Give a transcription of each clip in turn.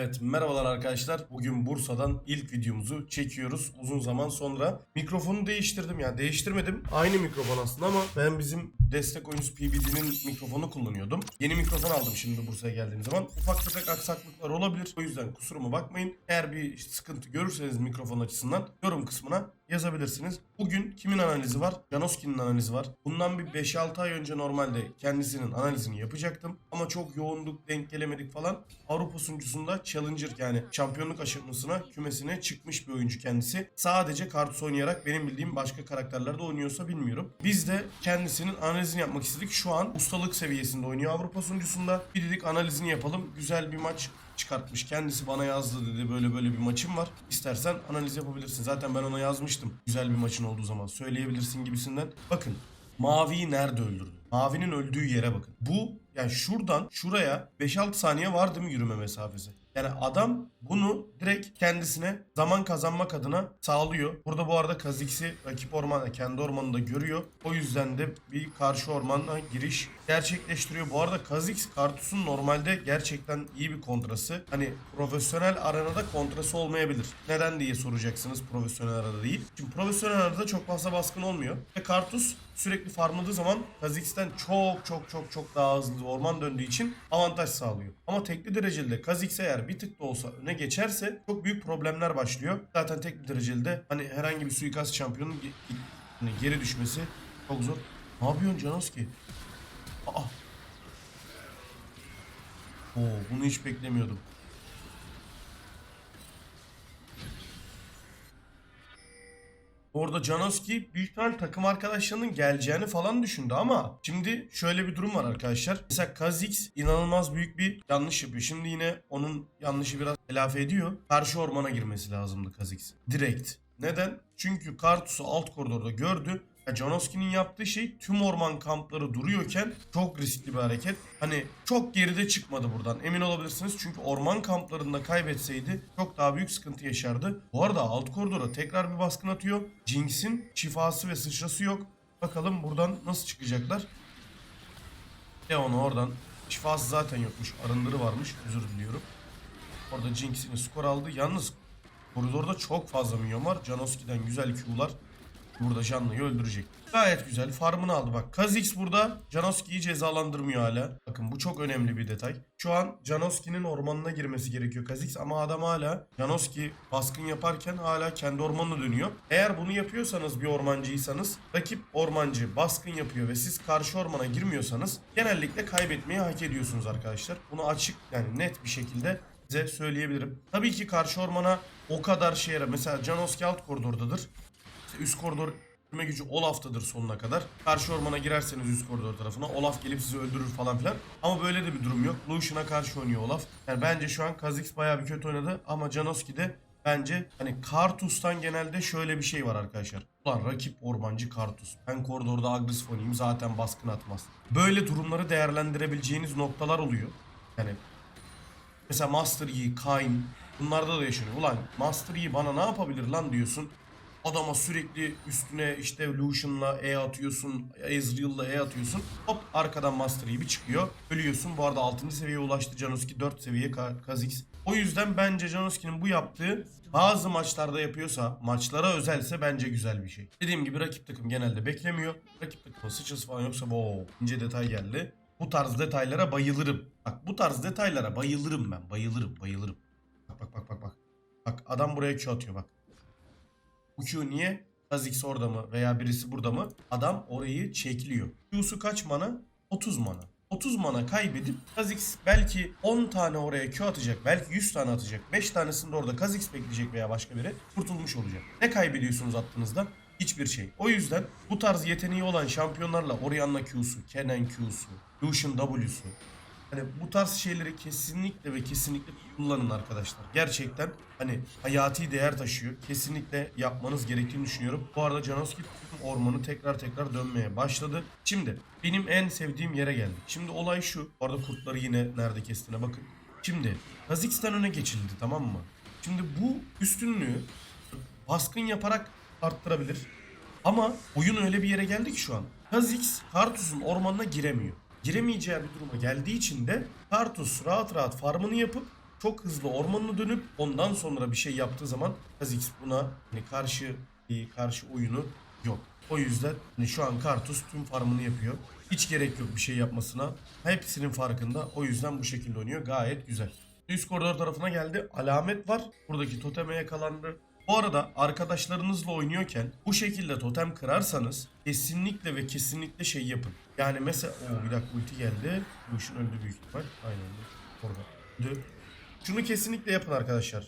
Evet merhabalar arkadaşlar. Bugün Bursa'dan ilk videomuzu çekiyoruz uzun zaman sonra. Mikrofonu değiştirdim yani değiştirmedim. Aynı mikrofon aslında ama ben bizim destek oyuncusu PBD'nin mikrofonu kullanıyordum. Yeni mikrofon aldım şimdi Bursa'ya geldiğim zaman. Ufak tefek aksaklıklar olabilir. O yüzden kusuruma bakmayın. Eğer bir sıkıntı görürseniz mikrofon açısından yorum kısmına yazabilirsiniz. Bugün kimin analizi var? Janoski'nin analizi var. Bundan bir 5-6 ay önce normalde kendisinin analizini yapacaktım. Ama çok yoğunduk, denk gelemedik falan. Avrupa sunucusunda Challenger yani şampiyonluk aşamasına, kümesine çıkmış bir oyuncu kendisi. Sadece kartus oynayarak benim bildiğim başka karakterlerde oynuyorsa bilmiyorum. Biz de kendisinin analizini yapmak istedik. Şu an ustalık seviyesinde oynuyor Avrupa sunucusunda. Bir dedik analizini yapalım. Güzel bir maç çıkartmış. Kendisi bana yazdı dedi böyle böyle bir maçım var. İstersen analiz yapabilirsin. Zaten ben ona yazmıştım. Güzel bir maçın olduğu zaman söyleyebilirsin gibisinden. Bakın Mavi'yi nerede öldürdü? Mavi'nin öldüğü yere bakın. Bu yani şuradan şuraya 5-6 saniye var değil mi yürüme mesafesi? Yani adam bunu direkt kendisine zaman kazanmak adına sağlıyor. Burada bu arada Kazix'i rakip ormanda kendi ormanında görüyor. O yüzden de bir karşı ormana giriş gerçekleştiriyor. Bu arada Kazix Kartus'un normalde gerçekten iyi bir kontrası. Hani profesyonel arenada kontrası olmayabilir. Neden diye soracaksınız profesyonel arada değil. Şimdi profesyonel arada çok fazla baskın olmuyor. Ve Kartus sürekli farmladığı zaman Kha'Zix'ten çok çok çok çok daha hızlı orman döndüğü için avantaj sağlıyor. Ama tekli dereceli de Kha'Zix eğer bir tık da olsa öne geçerse çok büyük problemler başlıyor. Zaten tekli dereceli de hani herhangi bir suikast şampiyonun ge- geri düşmesi çok zor. Ne yapıyorsun Janoski? Aa. Oo, bunu hiç beklemiyordum. Orada Janoski büyük ihtimal takım arkadaşlarının geleceğini falan düşündü ama şimdi şöyle bir durum var arkadaşlar. Mesela Kha'Zix inanılmaz büyük bir yanlış yapıyor. Şimdi yine onun yanlışı biraz telafi ediyor. Karşı ormana girmesi lazımdı Kha'Zix. Direkt. Neden? Çünkü Kartus'u alt koridorda gördü. Janoski'nin yaptığı şey tüm orman kampları duruyorken çok riskli bir hareket. Hani çok geride çıkmadı buradan emin olabilirsiniz. Çünkü orman kamplarında kaybetseydi çok daha büyük sıkıntı yaşardı. Bu arada alt koridora tekrar bir baskın atıyor. Jinx'in şifası ve sıçrası yok. Bakalım buradan nasıl çıkacaklar. Leon oradan şifası zaten yokmuş. Arındırı varmış. Özür diliyorum. Orada Jinx'in skor aldı. Yalnız koridorda çok fazla minyon var. Janoski'den güzel Q'lar burada canlıyı öldürecek. Gayet güzel. Farmını aldı bak. Kha'Zix burada Janoski'yi cezalandırmıyor hala. Bakın bu çok önemli bir detay. Şu an Janoski'nin ormanına girmesi gerekiyor Kha'Zix ama adam hala Janoski baskın yaparken hala kendi ormanına dönüyor. Eğer bunu yapıyorsanız bir ormancıysanız rakip ormancı baskın yapıyor ve siz karşı ormana girmiyorsanız genellikle kaybetmeyi hak ediyorsunuz arkadaşlar. Bunu açık yani net bir şekilde size söyleyebilirim. Tabii ki karşı ormana o kadar şey yarar. Mesela Janoski alt koridordadır. İşte üst koridor Yürüme gücü Olaf'tadır sonuna kadar. Karşı ormana girerseniz üst koridor tarafına Olaf gelip sizi öldürür falan filan. Ama böyle de bir durum yok. Lucian'a karşı oynuyor Olaf. Yani bence şu an Kha'Zix bayağı bir kötü oynadı ama Janoski de bence hani Kartus'tan genelde şöyle bir şey var arkadaşlar. Ulan rakip ormancı Kartus. Ben koridorda agresif oynayayım zaten baskın atmaz. Böyle durumları değerlendirebileceğiniz noktalar oluyor. Yani Mesela Master Yi, Kayn bunlarda da yaşanıyor. Ulan Master Yi bana ne yapabilir lan diyorsun. Adama sürekli üstüne işte Lucian'la E atıyorsun, Ezreal'la E atıyorsun. Hop arkadan Master Yi bir çıkıyor. Ölüyorsun. Bu arada 6. seviyeye ulaştı Janoski 4 seviye Kha'Zix. O yüzden bence Janoski'nin bu yaptığı bazı maçlarda yapıyorsa, maçlara özelse bence güzel bir şey. Dediğim gibi rakip takım genelde beklemiyor. Rakip takımın sıçrası falan yoksa wow, ince detay geldi. Bu tarz detaylara bayılırım. Bak bu tarz detaylara bayılırım ben. Bayılırım, bayılırım. Bak bak bak bak bak. Bak adam buraya Q atıyor bak. Bu Q niye? Kha'Zix orada mı veya birisi burada mı? Adam orayı çekliyor. Q'su kaç mana? 30 mana. 30 mana kaybedip Kha'Zix belki 10 tane oraya Q atacak. Belki 100 tane atacak. 5 tanesinde orada Kha'Zix bekleyecek veya başka biri. Kurtulmuş olacak. Ne kaybediyorsunuz attığınızda? Hiçbir şey. O yüzden bu tarz yeteneği olan şampiyonlarla Orianna Q'su, Kennen Q'su, Lucian W'su Hani bu tarz şeyleri kesinlikle ve kesinlikle kullanın arkadaşlar. Gerçekten hani hayati değer taşıyor. Kesinlikle yapmanız gerektiğini düşünüyorum. Bu arada Janoski ormanı tekrar tekrar dönmeye başladı. Şimdi benim en sevdiğim yere geldik. Şimdi olay şu. Bu arada kurtları yine nerede kestiğine bakın. Şimdi Kha'Zix'ten öne geçildi tamam mı? Şimdi bu üstünlüğü baskın yaparak arttırabilir. Ama oyun öyle bir yere geldi ki şu an. Kha'Zix Kartus'un ormanına giremiyor. Giremeyeceği bir duruma geldiği için de Kartus rahat rahat farmını yapıp çok hızlı ormanını dönüp ondan sonra bir şey yaptığı zaman Kha'Zix buna hani karşı karşı oyunu yok. O yüzden hani şu an Kartus tüm farmını yapıyor. Hiç gerek yok bir şey yapmasına. Hepsinin farkında. O yüzden bu şekilde oynuyor. Gayet güzel. Üst koridor tarafına geldi. Alamet var. Buradaki toteme yakalandı. Bu arada arkadaşlarınızla oynuyorken bu şekilde totem kırarsanız kesinlikle ve kesinlikle şey yapın. Yani mesela Oo, bir dakika ulti geldi. Bu işin öldü büyük ihtimal. Aynen. Orada. Öldü. Şunu kesinlikle yapın arkadaşlar.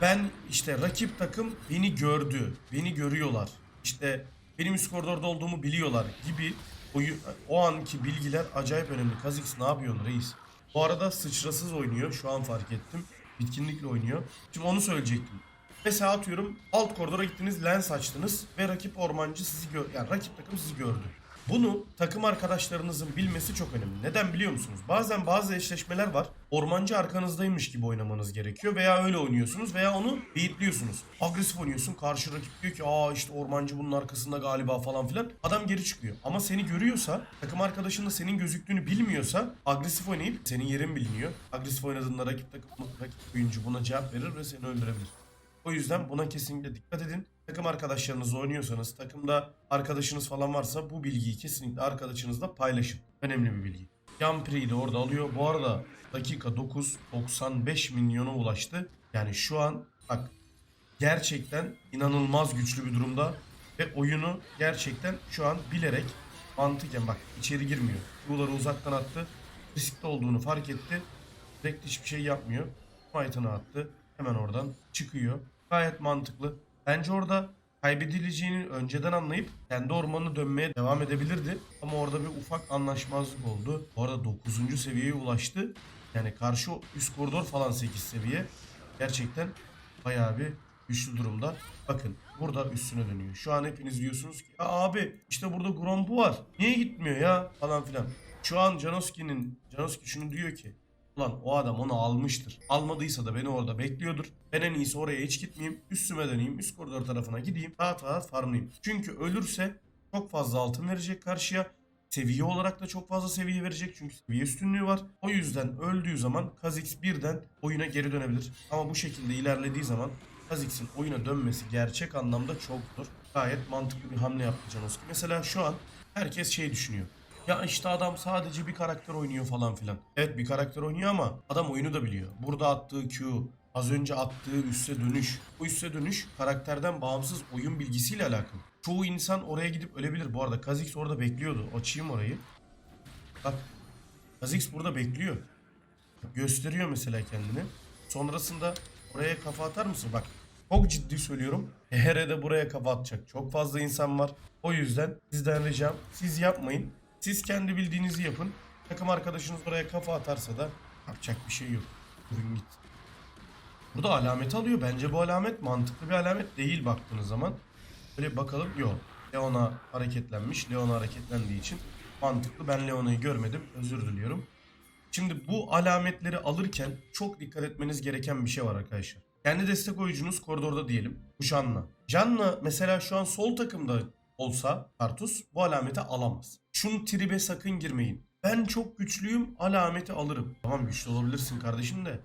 Ben işte rakip takım beni gördü. Beni görüyorlar. İşte benim üst koridorda olduğumu biliyorlar gibi o, o anki bilgiler acayip önemli. Kha'Zix ne yapıyorsun reis? Bu arada sıçrasız oynuyor. Şu an fark ettim. Bitkinlikle oynuyor. Şimdi onu söyleyecektim. Mesela atıyorum alt koridora gittiniz lens açtınız ve rakip ormancı sizi gör yani rakip takım sizi gördü. Bunu takım arkadaşlarınızın bilmesi çok önemli. Neden biliyor musunuz? Bazen bazı eşleşmeler var. Ormancı arkanızdaymış gibi oynamanız gerekiyor veya öyle oynuyorsunuz veya onu beyitliyorsunuz. Agresif oynuyorsun. Karşı rakip diyor ki aa işte ormancı bunun arkasında galiba falan filan. Adam geri çıkıyor. Ama seni görüyorsa, takım arkadaşın da senin gözüktüğünü bilmiyorsa agresif oynayıp senin yerin biliniyor. Agresif oynadığında rakip takım rakip oyuncu buna cevap verir ve seni öldürebilir. O yüzden buna kesinlikle dikkat edin. Takım arkadaşlarınızla oynuyorsanız, takımda arkadaşınız falan varsa bu bilgiyi kesinlikle arkadaşınızla paylaşın. Önemli bir bilgi. Yampri'yi de orada alıyor. Bu arada dakika 9 95 milyona ulaştı. Yani şu an bak gerçekten inanılmaz güçlü bir durumda ve oyunu gerçekten şu an bilerek mantıken bak içeri girmiyor. Yuları uzaktan attı. Riskli olduğunu fark etti. Direkt hiçbir şey yapmıyor. Fight'ını attı. Hemen oradan çıkıyor. Gayet mantıklı. Bence orada kaybedileceğini önceden anlayıp kendi ormanına dönmeye devam edebilirdi. Ama orada bir ufak anlaşmazlık oldu. Bu arada 9. seviyeye ulaştı. Yani karşı üst koridor falan 8 seviye. Gerçekten bayağı bir güçlü durumda. Bakın burada üstüne dönüyor. Şu an hepiniz diyorsunuz ki ya abi işte burada Grompu var. Niye gitmiyor ya falan filan. Şu an Janoski'nin Janoski şunu diyor ki Ulan o adam onu almıştır. Almadıysa da beni orada bekliyordur. Ben en iyisi oraya hiç gitmeyeyim. Üstüme döneyim. Üst koridor tarafına gideyim. Rahat rahat farmlayayım. Çünkü ölürse çok fazla altın verecek karşıya. Seviye olarak da çok fazla seviye verecek. Çünkü seviye üstünlüğü var. O yüzden öldüğü zaman Kha'Zix birden oyuna geri dönebilir. Ama bu şekilde ilerlediği zaman Kha'Zix'in oyuna dönmesi gerçek anlamda çok zor. Gayet mantıklı bir hamle yaptı Janoski. Mesela şu an herkes şey düşünüyor. Ya işte adam sadece bir karakter oynuyor falan filan. Evet bir karakter oynuyor ama adam oyunu da biliyor. Burada attığı Q, az önce attığı üste dönüş. Bu üste dönüş karakterden bağımsız oyun bilgisiyle alakalı. Çoğu insan oraya gidip ölebilir. Bu arada Kha'Zix orada bekliyordu. Açayım orayı. Bak. Kha'Zix burada bekliyor. Gösteriyor mesela kendini. Sonrasında oraya kafa atar mısın? Bak çok ciddi söylüyorum. Ehere de buraya kafa atacak. Çok fazla insan var. O yüzden sizden ricam siz yapmayın. Siz kendi bildiğinizi yapın. Takım arkadaşınız oraya kafa atarsa da yapacak bir şey yok. Durun git. Burada alamet alıyor. Bence bu alamet mantıklı bir alamet değil baktığınız zaman. Böyle bakalım. Yok. Leona hareketlenmiş. Leona hareketlendiği için mantıklı. Ben Leona'yı görmedim. Özür diliyorum. Şimdi bu alametleri alırken çok dikkat etmeniz gereken bir şey var arkadaşlar. Kendi destek oyuncunuz koridorda diyelim. Bu Janna. Janna mesela şu an sol takımda olsa Kartus bu alameti alamaz. Şunu tribe sakın girmeyin. Ben çok güçlüyüm alameti alırım. Tamam güçlü olabilirsin kardeşim de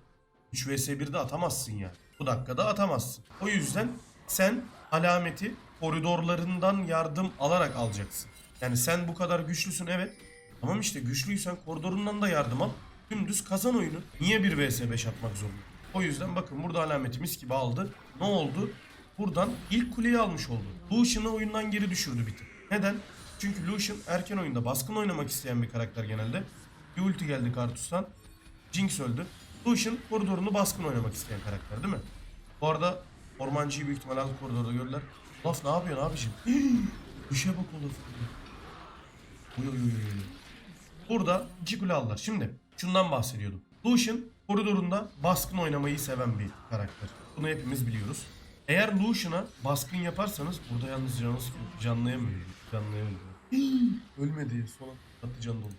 3 vs 1'de atamazsın ya. Bu dakikada atamazsın. O yüzden sen alameti koridorlarından yardım alarak alacaksın. Yani sen bu kadar güçlüsün evet. Tamam işte güçlüysen koridorundan da yardım al. Dümdüz kazan oyunu. Niye 1 vs 5 atmak zorunda? O yüzden bakın burada alametimiz gibi aldı. Ne oldu? Buradan ilk kuleyi almış oldu. Lucian'ı oyundan geri düşürdü bir tık. Neden? Çünkü Lucian erken oyunda baskın oynamak isteyen bir karakter genelde. Bir ulti geldi Kartus'tan. Jinx öldü. Lucian koridorunu baskın oynamak isteyen karakter değil mi? Bu arada ormancıyı büyük ihtimalle alt koridorda gördüler. Laf ne yapıyorsun abicim? Bir şey bak o lafı. Uy uy uy uy. Burada iki kule aldılar. Şimdi şundan bahsediyordum. Lucian koridorunda baskın oynamayı seven bir karakter. Bunu hepimiz biliyoruz. Eğer Lucian'a baskın yaparsanız burada yalnız canınız canlayamıyor. Canlayamıyor. Ölmedi. Son attı can dolu.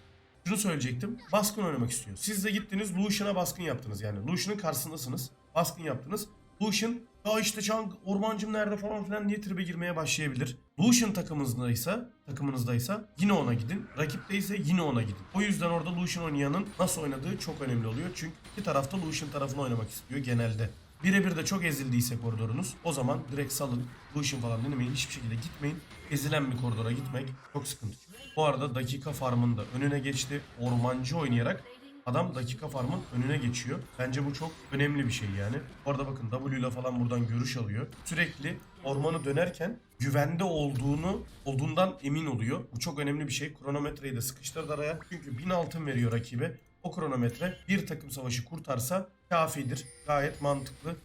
Şunu söyleyecektim. Baskın oynamak istiyor. Siz de gittiniz Lucian'a baskın yaptınız yani. Lucian'ın karşısındasınız. Baskın yaptınız. Lucian ya işte Can ormancım nerede falan filan diye tribe girmeye başlayabilir. Lucian takımınızdaysa, takımınızdaysa yine ona gidin. Rakipteyse yine ona gidin. O yüzden orada Lucian oynayanın nasıl oynadığı çok önemli oluyor. Çünkü bir tarafta Lucian tarafını oynamak istiyor genelde. Birebir de çok ezildiyse koridorunuz o zaman direkt salın. Lucian falan denemeyin. Hiçbir şekilde gitmeyin. Ezilen bir koridora gitmek çok sıkıntı. Bu arada dakika farmında önüne geçti. Ormancı oynayarak Adam dakika farmın önüne geçiyor. Bence bu çok önemli bir şey yani. Bu arada bakın W ile falan buradan görüş alıyor. Sürekli ormanı dönerken güvende olduğunu olduğundan emin oluyor. Bu çok önemli bir şey. Kronometreyi de sıkıştırdı araya. Çünkü 1000 altın veriyor rakibe. O kronometre bir takım savaşı kurtarsa kafidir. Gayet mantıklı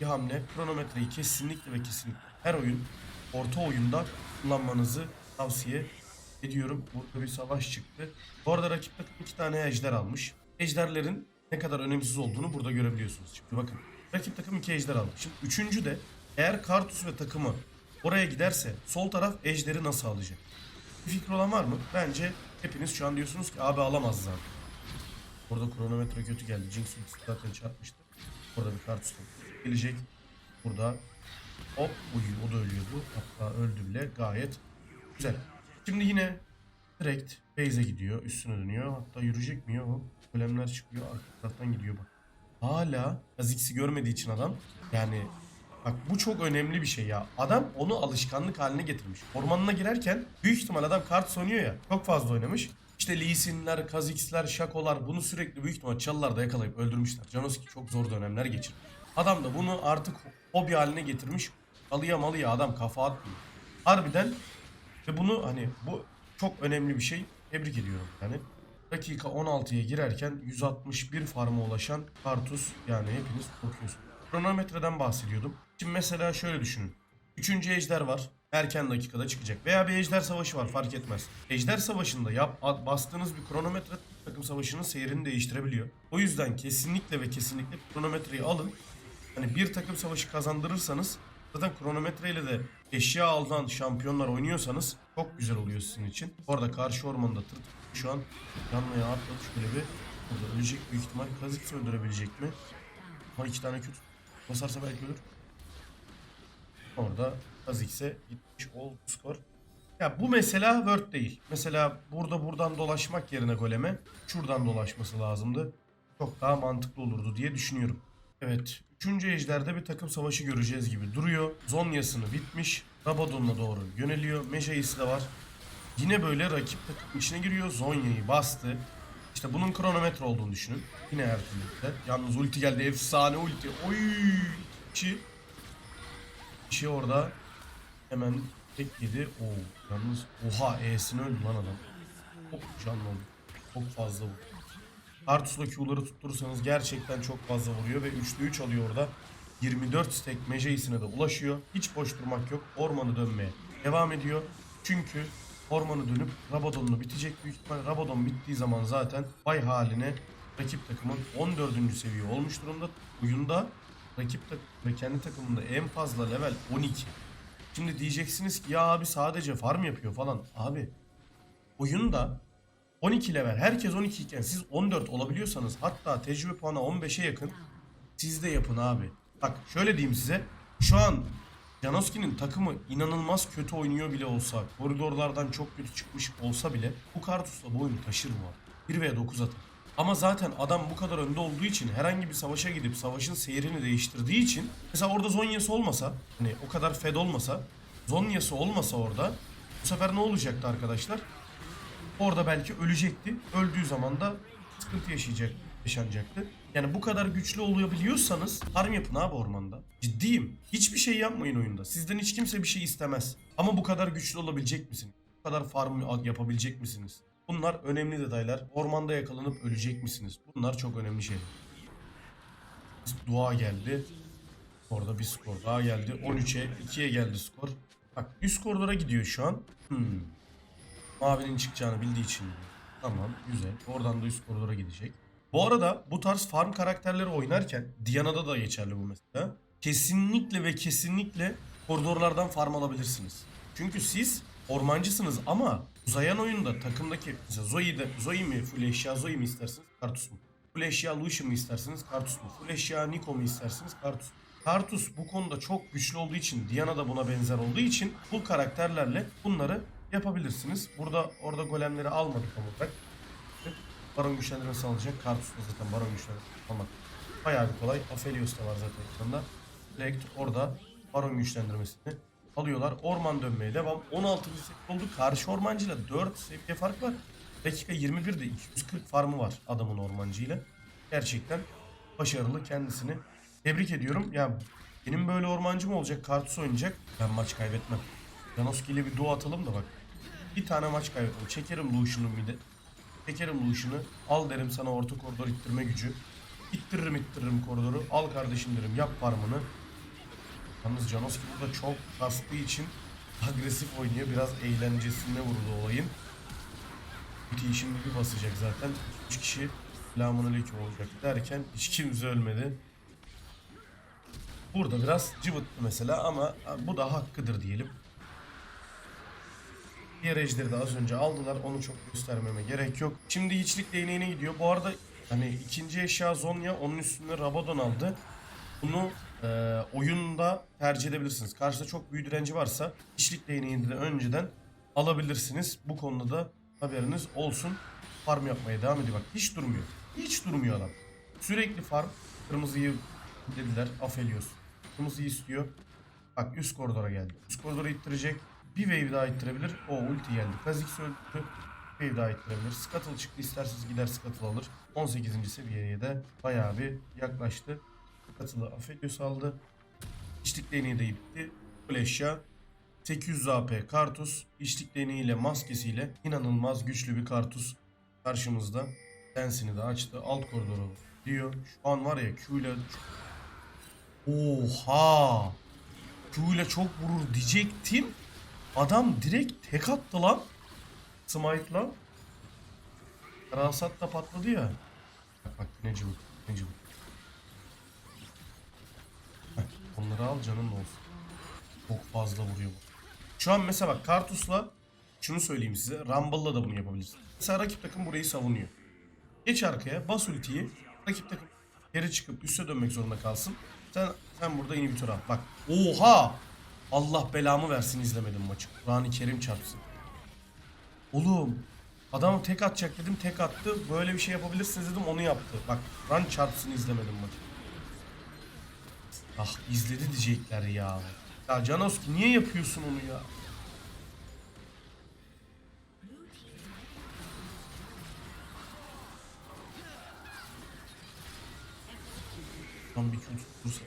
bir hamle. Kronometreyi kesinlikle ve kesinlikle her oyun orta oyunda kullanmanızı tavsiye ediyorum. Burada bir savaş çıktı. Bu arada rakip takım iki tane ejder almış. Ejderlerin ne kadar önemsiz olduğunu burada görebiliyorsunuz. Şimdi bakın rakip takım iki ejder aldı. Şimdi üçüncü de eğer Kartus ve takımı oraya giderse sol taraf ejderi nasıl alacak? Bir fikri olan var mı? Bence hepiniz şu an diyorsunuz ki abi alamaz zaten. Burada kronometre kötü geldi. Jinx ultisi zaten çarpmıştı. Burada bir Kartus gelecek. Burada hop uyuyor. O da ölüyordu. Hatta öldü bile. Gayet güzel. Şimdi yine direkt base'e gidiyor. Üstüne dönüyor. Hatta yürüyecek mi o? Golemler çıkıyor. Arka taraftan gidiyor bak. Hala Kha'Zix'i görmediği için adam yani bak bu çok önemli bir şey ya. Adam onu alışkanlık haline getirmiş. Ormanına girerken büyük ihtimal adam kart oynuyor ya. Çok fazla oynamış. İşte Lee Sin'ler, Kha'Zix'ler, Shaco'lar bunu sürekli büyük ihtimal çalılarda yakalayıp öldürmüşler. Janoski çok zor dönemler geçirmiş. Adam da bunu artık hobi haline getirmiş. Alıya malıya adam kafa atmıyor. Harbiden ve bunu hani bu çok önemli bir şey. Tebrik ediyorum yani. Dakika 16'ya girerken 161 farma ulaşan Kartus yani hepiniz korkuyorsunuz. Kronometreden bahsediyordum. Şimdi mesela şöyle düşünün. Üçüncü ejder var. Erken dakikada çıkacak. Veya bir ejder savaşı var fark etmez. Ejder savaşında yap, at- bastığınız bir kronometre takım savaşının seyrini değiştirebiliyor. O yüzden kesinlikle ve kesinlikle kronometreyi alın. Hani bir takım savaşı kazandırırsanız zaten kronometreyle de eşya alınan şampiyonlar oynuyorsanız çok güzel oluyor sizin için. Orada karşı ormanda tırt şu an yanmaya atladı şöyle bir. Burada ölecek büyük ihtimal. Kha'Zix'i öldürebilecek mi? Ama iki tane kötü. Basarsa belki ölür. Orada Kha'Zix'e gitmiş oldu skor. Ya bu mesela Word değil. Mesela burada buradan dolaşmak yerine goleme şuradan dolaşması lazımdı. Çok daha mantıklı olurdu diye düşünüyorum. Evet. Üçüncü ejderde bir takım savaşı göreceğiz gibi duruyor. Zonyasını bitmiş. Rabadon'a doğru yöneliyor. Mejayisi de var. Yine böyle rakip takım içine giriyor. Zonya'yı bastı. İşte bunun kronometre olduğunu düşünün. Yine her türlü. Yalnız ulti geldi. Efsane ulti. Oy! Kişi. Kişi orada hemen tek yedi. Oo, yalnız oha E'sini öldü lan adam. Çok canlı. Çok fazla vurdu. Artus'la Q'ları tutturursanız gerçekten çok fazla vuruyor ve 3'lü 3 alıyor orada. 24 stack Mejai'sine de ulaşıyor. Hiç boş durmak yok. Ormanı dönmeye devam ediyor. Çünkü ormanı dönüp Rabadon'unu bitecek büyük ihtimal. Rabadon bittiği zaman zaten bay haline rakip takımın 14. seviye olmuş durumda. Oyunda rakip takım ve kendi takımında en fazla level 12. Şimdi diyeceksiniz ki ya abi sadece farm yapıyor falan. Abi oyunda 12 level herkes 12 iken siz 14 olabiliyorsanız hatta tecrübe puanı 15'e yakın siz de yapın abi. Bak şöyle diyeyim size. Şu an Janoski'nin takımı inanılmaz kötü oynuyor bile olsa, koridorlardan çok kötü çıkmış olsa bile bu Kartus'la bu oyunu taşır arada. 1 veya 9 atar. Ama zaten adam bu kadar önde olduğu için herhangi bir savaşa gidip savaşın seyrini değiştirdiği için mesela orada Zonya'sı olmasa hani o kadar fed olmasa Zonya'sı olmasa orada bu sefer ne olacaktı arkadaşlar? Orada belki ölecekti. Öldüğü zaman da sıkıntı yaşayacak, yaşanacaktı. Yani bu kadar güçlü olabiliyorsanız farm yapın abi ormanda. Ciddiyim. Hiçbir şey yapmayın oyunda. Sizden hiç kimse bir şey istemez. Ama bu kadar güçlü olabilecek misiniz? Bu kadar farm yapabilecek misiniz? Bunlar önemli detaylar. Ormanda yakalanıp ölecek misiniz? Bunlar çok önemli şeyler. Dua geldi. Orada bir skor daha geldi. 13'e 2'ye geldi skor. Bak üst koridora gidiyor şu an. Hmm. Mavinin çıkacağını bildiği için. Tamam güzel. Oradan da üst koridora gidecek. Bu arada bu tarz farm karakterleri oynarken Diana'da da geçerli bu mesela. Kesinlikle ve kesinlikle koridorlardan farm alabilirsiniz. Çünkü siz ormancısınız ama uzayan oyunda takımdaki mesela Zoe'de Zoe mi full eşya Zoe mi istersiniz Kartus mu? Full eşya Lucian mı istersiniz Kartus mu? Full eşya Nico mu istersiniz Kartus mu? Kartus bu konuda çok güçlü olduğu için, Diana da buna benzer olduğu için bu karakterlerle bunları yapabilirsiniz. Burada orada golemleri almadık tam olarak. Baron güçlendirmesi alacak. Kartus da zaten baron güçlendirmesi almak bayağı bir kolay. Aphelios da var zaten ekranda. Direkt orada baron güçlendirmesini alıyorlar. Orman dönmeye devam. 16. seviye oldu. Karşı ormancıyla 4 seviye fark var. Dakika 21'de 240 farmı var adamın ormancıyla. Gerçekten başarılı kendisini. Tebrik ediyorum. Ya benim böyle ormancı mı olacak? Kartus oynayacak. Ben maç kaybetmem. Janoski ile bir duo atalım da bak. Bir tane maç kaybetmem. Çekerim Lucian'ı mide. Çekerim Lucian'ı. Al derim sana orta koridor ittirme gücü. İttiririm ittiririm koridoru. Al kardeşim derim yap farmını. Yalnız Janoski burada çok kastığı için agresif oynuyor. Biraz eğlencesine vurdu olayın. Ultiyi şimdi bir basacak zaten. 3 kişi selamun aleyküm olacak derken hiç kimse ölmedi. Burada biraz cıvıttı mesela ama bu da hakkıdır diyelim. Diğer ejderi de az önce aldılar. Onu çok göstermeme gerek yok. Şimdi hiçlik değneğine gidiyor. Bu arada hani ikinci eşya Zonya onun üstüne Rabadon aldı. Bunu e, oyunda tercih edebilirsiniz. Karşıda çok büyü direnci varsa hiçlik değneğini de önceden alabilirsiniz. Bu konuda da haberiniz olsun. Farm yapmaya devam ediyor. Bak hiç durmuyor. Hiç durmuyor adam. Sürekli farm. Kırmızıyı dediler. Aphelios. Kırmızıyı istiyor. Bak üst koridora geldi. Üst koridora ittirecek. Bir wave daha ittirebilir. O ulti geldi. Kha'Zix öldü. Bir wave daha ittirebilir. Scuttle çıktı. İsterseniz gider Scuttle alır. 18. seviyeye de bayağı bir yaklaştı. Scuttle'ı Aphelios aldı. İçlik değneği de bitti. Full eşya. 800 AP Kartus. İçlik değneğiyle maskesiyle inanılmaz güçlü bir Kartus karşımızda. Lensini de açtı. Alt koridoru diyor. Şu an var ya Q ile Oha! Q ile çok vurur diyecektim. Adam direkt tek attı lan. Smite'la. Rasat da patladı ya. Bak bak ne cıvık. Ne cıvık. Heh, Onları al canın olsun. Çok fazla vuruyor bu. Şu an mesela bak Kartus'la şunu söyleyeyim size. Rumble'la da bunu yapabilirsiniz. Mesela rakip takım burayı savunuyor. Geç arkaya bas ultiyi. Rakip takım geri çıkıp üste dönmek zorunda kalsın. Sen sen burada inhibitör al. Bak. Oha! Allah belamı versin izlemedim maçı. Kur'an-ı Kerim çarpsın. Oğlum adam tek atacak dedim tek attı. Böyle bir şey yapabilirsiniz dedim onu yaptı. Bak Kur'an çarpsın izlemedim maçı. Ah izledi diyecekler ya. Ya Canoski niye yapıyorsun onu ya? Tam bir kül tuttursa.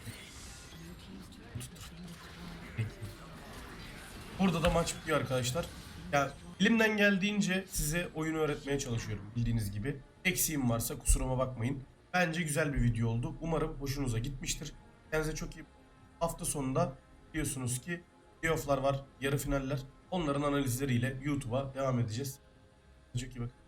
Burada da maç bitiyor arkadaşlar. Ya elimden geldiğince size oyunu öğretmeye çalışıyorum bildiğiniz gibi. Eksiğim varsa kusuruma bakmayın. Bence güzel bir video oldu. Umarım hoşunuza gitmiştir. Kendinize çok iyi Hafta sonunda biliyorsunuz ki playoff'lar var, yarı finaller. Onların analizleriyle YouTube'a devam edeceğiz. Çok iyi bakın.